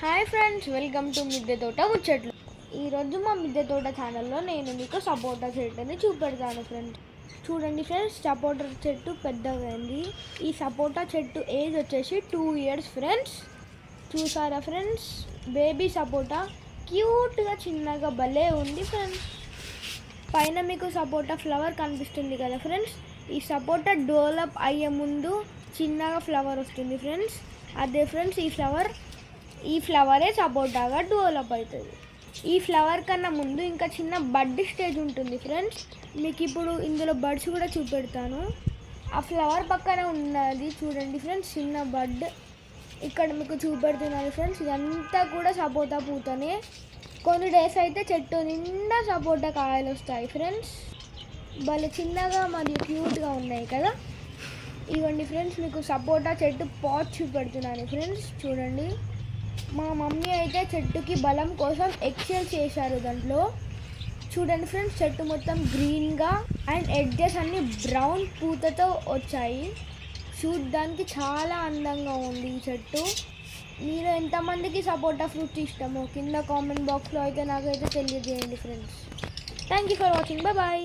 Hi friends welcome to మిద్దె తోట ముచ్చట్లు. ఈరోజు మా మిద్దె తోట ఛానల్లో నేను మీకు సపోటా చెట్టుని చూపెడతాను ఫ్రెండ్స్. చూడండి ఫ్రెండ్స్ సపోటా చెట్టు పెద్దగైంది. ఈ సపోటా చెట్టు ఏజ్ వచ్చేసి టూ ఇయర్స్ ఫ్రెండ్స్. చూసారా ఫ్రెండ్స్? బేబీ సపోటా. క్యూట్గా చిన్నగా భలే ఉంది ఫ్రెండ్స్. పైన మీకు సపోటా ఫ్లవర్ కనిపిస్తుంది కదా ఫ్రెండ్స్? ఈ సపోటా డెవలప్ అయ్యే ముందు చిన్నగా ఫ్లవర్ వస్తుంది ఫ్రెండ్స్. అదే ఫ్రెండ్స్ ఈ ఫ్లవర్ ఈ ఫ్లవరే సపోటాగా డెవలప్ అవుతుంది. ఈ ఫ్లవర్ కన్నా ముందు ఇంకా చిన్న బడ్ స్టేజ్ ఉంటుంది ఫ్రెండ్స్. మీకు ఇప్పుడు ఇందులో బడ్స్ కూడా చూపెడతాను. ఆ ఫ్లవర్ పక్కన ఉన్నది చూడండి ఫ్రెండ్స్ చిన్న బడ్ ఇక్కడ మీకు చూపెడుతున్నాను ఫ్రెండ్స్ ఇదంతా కూడా సపోటా పూతనే. కొన్ని డేస్ అయితే చెట్టు నిండా సపోటా కాయలు వస్తాయి ఫ్రెండ్స్. భలే చిన్నగా మరియు క్యూట్గా ఉన్నాయి కదా. ఇవ్వండి ఫ్రెండ్స్ మీకు సపోటా చెట్టు పాట్ చూపెడుతున్నాను ఫ్రెండ్స్ చూడండి. మా మమ్మీ అయితే చెట్టుకి బలం కోసం ఎక్సెల్ చేశారు దాంట్లో. చూడండి ఫ్రెండ్స్ చెట్టు మొత్తం గ్రీన్గా అండ్ ఎడ్జెస్ అన్ని బ్రౌన్ పూతతో వచ్చాయి. చూడ్డానికి చాలా అందంగా ఉంది ఈ చెట్టు. మీరు ఎంతమందికి సపోటా ఫ్రూట్స్ ఇష్టమో కింద కామెంట్ బాక్స్లో అయితే నాకైతే తెలియజేయండి friends thank you for watching bye bye